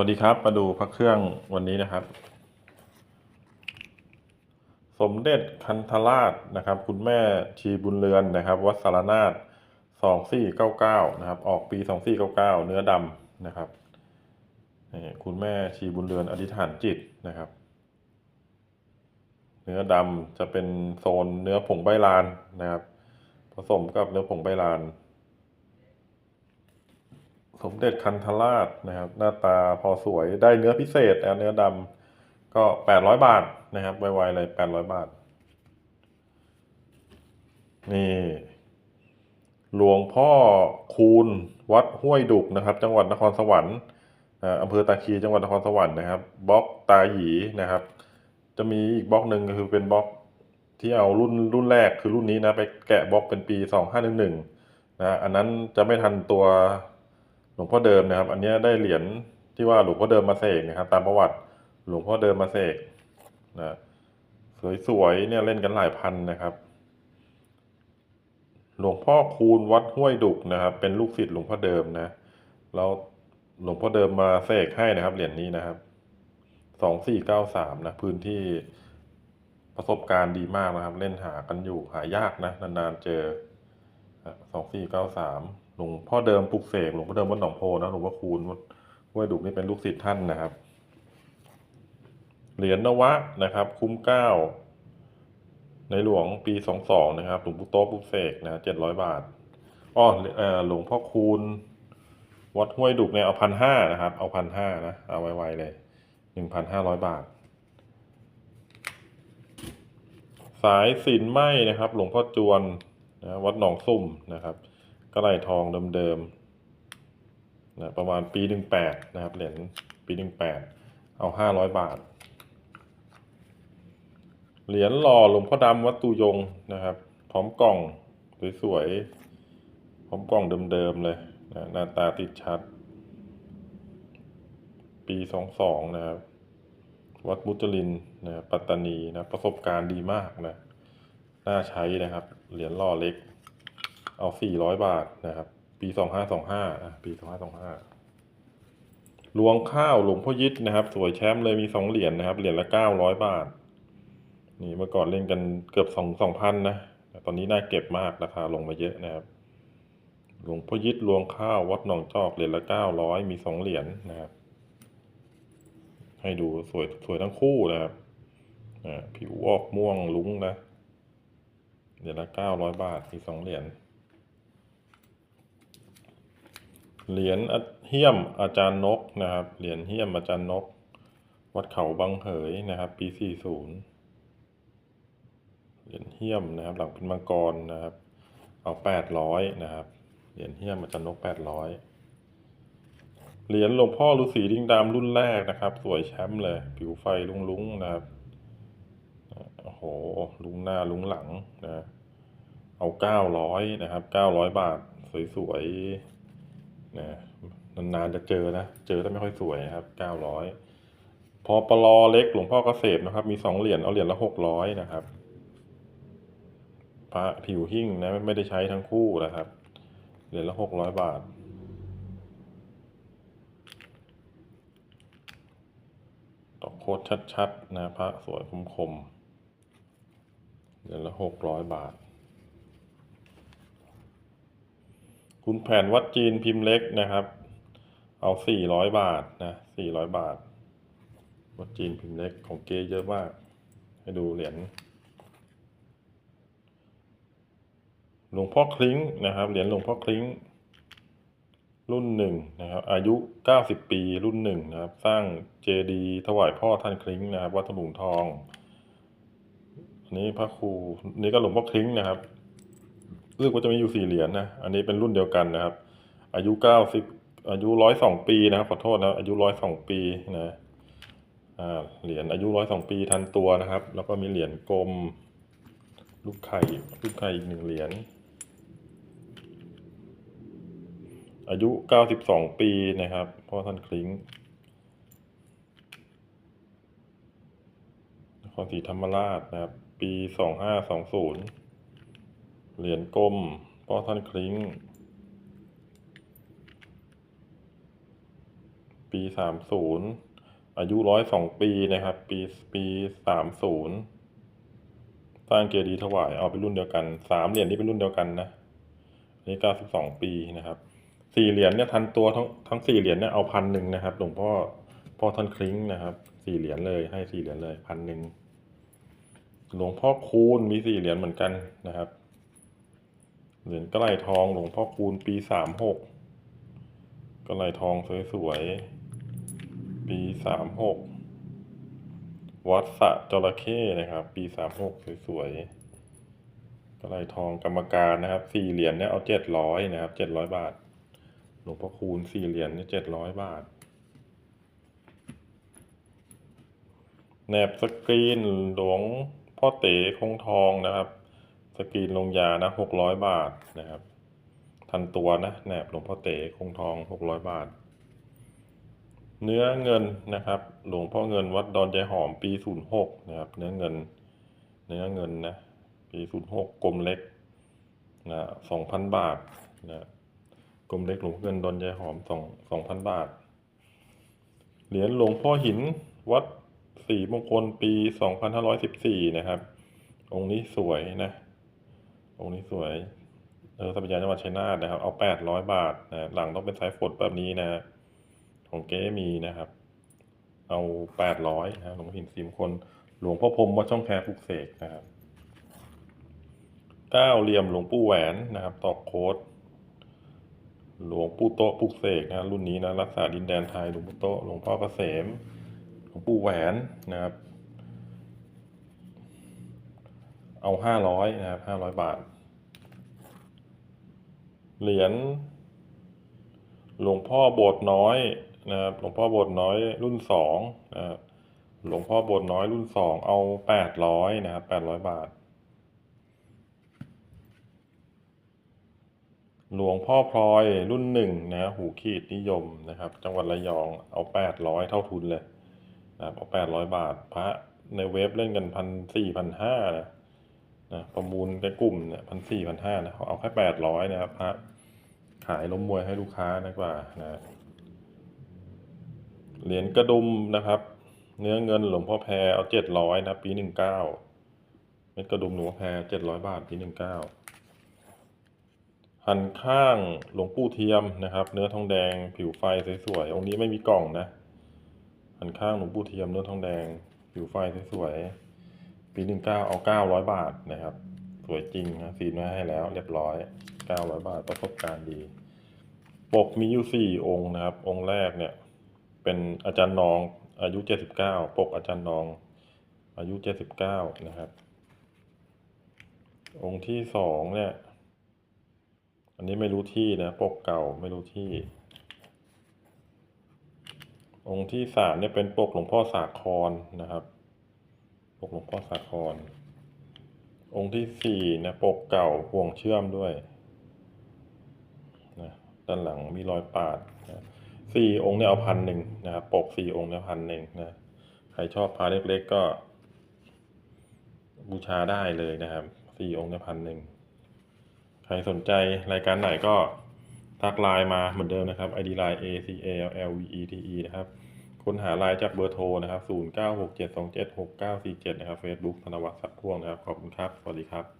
วัสดีครับ มาดูพระเครื่องวันนี้นะครับ สมเด็จคันธราชนะครับ คุณแม่ชีบุญเรือนนะครับ วัดสารนาฏสองสี่เก้าเก้านะครับ ออกปีสองสี่เก้าเก้าเนื้อดำนะครับนี่คุณแม่ชีบุญเรือนอธิษฐานจิตนะครับ เนื้อดำจะเป็นโซนเนื้อผงใบลานนะครับ ผสมกับเนื้อผงใบลาน สมเด็จคันธราชนะครับ หน้าตาพอสวยได้เนื้อพิเศษนเนื้อดำก็แปดร้อยบาทนะครับไวๆเลยแปดร้อยบาท นี่ หลวงพ่อคูณวัดห้วยดุกนะครับ จังหวัดนครสวรรค์อ่าอำเภอตาคีจังหวัดนครสวรรค์นะครับบล็อกตาหยีนะครับ จะมีอีกบล็อกหนึ่งก็คือเป็นบล็อกที่เอารุ่นรุ่นแรกคือรุ่นนี้นะไปแกะบล็อกเป็นปีสองห้าหนึ่งหนึ่งนะอันนั้นจะไม่ทันตัว หลวงพ่อเดิมนะครับ อันนี้ได้เหรียญที่ว่าหลวงพ่อเดิมมาเสกนะครับ ตามประวัติหลวงพ่อเดิมมาเสกนะสวยๆเนี่ยเล่นกันหลายพันนะครับ หลวงพ่อคูณวัดห้วยดุกนะครับ เป็นลูกศิษย์หลวงพ่อเดิมนะแล้วหลวงพ่อเดิมมาเสกให้นะครับเหรียญนี้นะครับสองสี่เก้าสามนะพื้นที่ประสบการณ์ดีมากนะครับ เล่นหากันอยู่หายากนะนานๆเจอสองสี่เก้าสาม หลวงพ่อเดิมปลุกเสกหลวงพ่อเดิมวัดหนองโพนะหลวงพ่อคูณวัดห้วยดุกนี่เป็นลูกศิษย์ท่านนะครับ เหรียญนวะนะครับ คุ้มเก้าในหลวงปีสองสองนะครับหลวงปู่โต๊ะปุกเสกนะเจ็ดร้อยบาทอ้อเอ่อหลวงพ่อคูณวัดห้วยดุกเนี่ยเอาพันห้านะครับ เอาพันห้านะเอาไวๆเลยหนึ่งพันห้าร้อยบาท สายสินไหมนะครับ หลวงพ่อจวนนะวัดหนองซุ่มนะครับ กระไรทองเดิมๆนะประมาณปีหนึ่งแปดนะครับเหรียญปีหนึ่งแปดเอาห้าร้อยบาท เหรียญหล่อหลวงพ่อดำวัดตุยงนะครับ พร้อมกล่องสวยๆพร้อมกล่องเดิมๆเลยนะหน้าตาติดชัด ปีสองสองนะครับ วัดมุจลินนะปัตตานีนะประสบการณ์ดีมากนะน่าใช้นะครับ เหรียญหล่อเล็ก เอาสี่ร้อยบาทนะครับ ปีสองห้าสองห้าปีสองห้าสองห้าลวงข้าวหลวงพ่อยิดนะครับ สวยแชมป์เลยมีสองเหรียญนะครับ เหรียญละเก้าร้อยบาท นี่เมื่อก่อนเล่นกันเกือบสองสองพันนะตอนนี้น่าเก็บมากราคาลงมาเยอะนะครับ หลวงพ่อยิดลวงข้าววัดหนองจอกเหรียญละเก้าร้อยมีสองเหรียญนะครับ ให้ดูสวยสวยทั้งคู่นะครับผิวออกม่วงลุ้งนะเหรียญละเก้าร้อยบาทมีสองเหรียญ เหรียญเฮี้ยมอาจารย์นกนะครับ เหรียญเฮี้ยมอาจารย์นก วัดเขาบางเหยนะครับ ปีสี่ศูนย์เหรียญเฮี้ยมนะครับ หลังเป็นมังกรนะครับ เอาแปดร้อยนะครับ เหรียญเฮี้ยมอาจารย์นกแปดร้อยเหรียญหลวงพ่อฤาษีดิงดำรุ่นแรกนะครับ สวยแชมป์เลย ผิวไฟลุ้งๆนะครับ โอ้โห ลุ้งหน้าลุ้งหลังนะ เอาเก้าร้อยนะครับเก้าร้อยบาท สวยๆ นะนานๆจะเจอนะ เจอแต่ไม่ค่อยสวยนะครับเก้าร้อยพอปลอเล็กหลวงพ่อเกษมนะครับ มีสองเหรียญเอาเหรียญละหกร้อยนะครับพระผิวหิ้งนะไม่ได้ใช้ทั้งคู่นะครับ เหรียญละหกร้อยบาทตอกโคตรชัดๆนะพระสวยคมๆเหรียญละหกร้อยบาท คุณแผนวัดจีนพิมพ์เล็กนะครับ เอาสี่ร้อยบาทนะสี่ร้อยบาท วัดจีนพิมพ์เล็กของเกเยอะมาก ให้ดูเหรียญหลวงพ่อคลิ้งนะครับ เหรียญหลวงพ่อคลิ้ง รุ่นหนึ่งนะครับ อายุเก้าสิบปีรุ่นหนึ่งนะครับ สร้างเจดีถวายพ่อท่านคลิ้งนะครับ วัดถลุงทองอันนี้พระครูนนี่ก็หลวงพ่อคลิ้งนะครับ รู้สึกว่าจะมีอยู่สี่เหรียญนะอันนี้เป็นรุ่นเดียวกันนะครับ อายุเก้าสิบอายุร้อยสองปีนะครับขอโทษนะอายุร้อยสองปีนะอ่าเหรียญอายุร้อยสองปีทันตัวนะครับ แล้วก็มีเหรียญกลมลูกไข่ลูกไข่อีกหนึ่งเหรียญอายุเก้าสิบสองปีนะครับพ่อท่านคลิ้งนครศรีธรรมราชนะครับ ปีสองห้าสองศูนย์ เหรียญกลมพ่อท่านคลิ้ง ปีสามศูนย์อายุร้อยสองปีนะครับ ปีปีสามศูนย์สร้างเจดีย์ถวายเอาเป็นรุ่นเดียวกันสามเหรียญนี้เป็นรุ่นเดียวกันนะอันนี้เก้าสิบสองปีนะครับสี่เหรียญเนี่ยทันตัวทั้งทั้งสี่เหรียญเนี่ยเอาพันหนึ่งนะครับหลวงพ่อพ่อท่านคลิ้งนะครับสี่เหรียญเลยให้สี่เหรียญเลยพันหนึ่งหลวงพ่อคูณมีสี่เหรียญเหมือนกันนะครับ เหรียญกระไหลทองหลวงพ่อคูณปีสามหกกระไหลทองสวยๆ ปีสามหกวัดสะจระเข้นะครับ ปีสามหกสวยๆกระไหลทองกรรมการนะครับสี่เหรียญเนี่ยเอาเจ็ดร้อยนะครับเจ็ดร้อยบาท หลวงพ่อคูณสี่เหรียญเนี่ยเจ็ดร้อยบาทแหนบสกรีนหลวงพ่อเต๋คงทองนะครับ สกรีนลงยานะหกร้อยบาทนะครับ ทันตัวนะแหนบหลวงพ่อเต๋คงทองหกร้อยบาท เนื้อเงินนะครับ หลวงพ่อเงินวัดดอนใจหอมปีศูนย์หกนะครับ เนื้อเงิน เนื้อเงินนะปีศูนย์หกกลมเล็กนะสองพันบาทนะกลมเล็กหลวงพ่อเงินดอนใจหอมสองสองพันบาท เหรียญหลวงพ่อหินวัดศรีมงคลปีสองพันห้าร้อยสิบสี่นะครับ องค์นี้สวยนะ องค์นี้สวย เออทรัพยาจังหวัดชัยนาทนะครับ เอาแปดร้อยบาทนะหลังต้องเป็นสายฝดแบบนี้นะของเก๊มีนะครับ เอาแปดร้อยนะหลวงพ่อหินสีมงคลหลวงพ่อพรมวัดช่องแคปลุกเสกนะครับเก้าเหลี่ยมหลวงปู่แหวนนะครับ ตอกโค้ดหลวงปู่โตปลุกเสกนะรุ่นนี้นะรักษาดินแดนไทยหลวงปู่โตหลวงพ่อเกษมหลวงปู่แหวนนะครับ เอาห้าร้อยนะครับห้าร้อยบาท เหรียญหลวงพ่อโบสถ์น้อยนะครับหลวงพ่อโบสถ์น้อยรุ่นสองนะครับหลวงพ่อโบสถ์น้อยรุ่นสองเอาแปดร้อยนะครับแปดร้อยบาท หลวงพ่อพลอยรุ่นหนึ่งนะหูขีดนิยมนะครับ จังหวัดระยองเอาแปดร้อยเท่าทุนเลยนะครับเอาแปดร้อยบาทพระในเว็บเล่นกันพันสี่พันห้านะ นะประมูลในกลุ่มเนี่ยพันสี่พันห้านะเขาเอาแค่แปดร้อยนะครับพระขายล้มมวยให้ลูกค้าดีกว่านะเหรียญกระดุมนะครับ เนื้อเงินหลวงพ่อแพรเอาเจ็ดร้อยนะ ปีหนึ่งเก้าเม็ดกระดุมหลวงพ่อแพรเจ็ดร้อยบาทปีหนึ่งเก้าหันข้างหลวงปู่เทียมนะครับ เนื้อทองแดงผิวไฟสวยๆองค์นี้ไม่มีกล่องนะหันข้างหลวงปู่เทียมเนื้อทองแดงผิวไฟสวยๆ ปีหนึ่งเก้าเอาเก้าร้อยบาทนะครับ สวยจริงนะซีนมาให้แล้ว เรียบร้อยเก้าร้อยบาทประสบการณ์ดี ปกมีอยู่สี่องค์นะครับ องค์แรกเนี่ย เป็นอาจารย์นองอายุเจ็ดสิบเก้าปกอาจารย์นอง อายุเจ็ดสิบเก้านะครับ องค์ที่สองเนี่ย อันนี้ไม่รู้ที่นะ ปกเก่าไม่รู้ที่ องค์ที่สามเนี่ยเป็นปกหลวงพ่อสาครนะครับ กหลวงพ่อสาคร องค์ที่สี่นะปกเก่าห่วงเชื่อมด้วยนะด้านหลังมีรอยปาดนะสี่องค์เนี่ยเอาพันหนึ่งนะครับปกสี่องค์เนี่ยพันหนึ่งนะใครชอบพาเล็กๆก็ บูชาได้เลยนะครับสี่องค์เนี่ยพันหนึ่งใครสนใจรายการไหนก็ทักไลน์มาเหมือนเดิมนะครับ ID line A C A L L V E T E นะครับ ค้นหาลายจากเบอร์โทรนะครับ 0967276947 นะครับ Facebook ธนวัฒน์สักพ่วงนะครับ ขอบคุณครับ สวัสดีครับ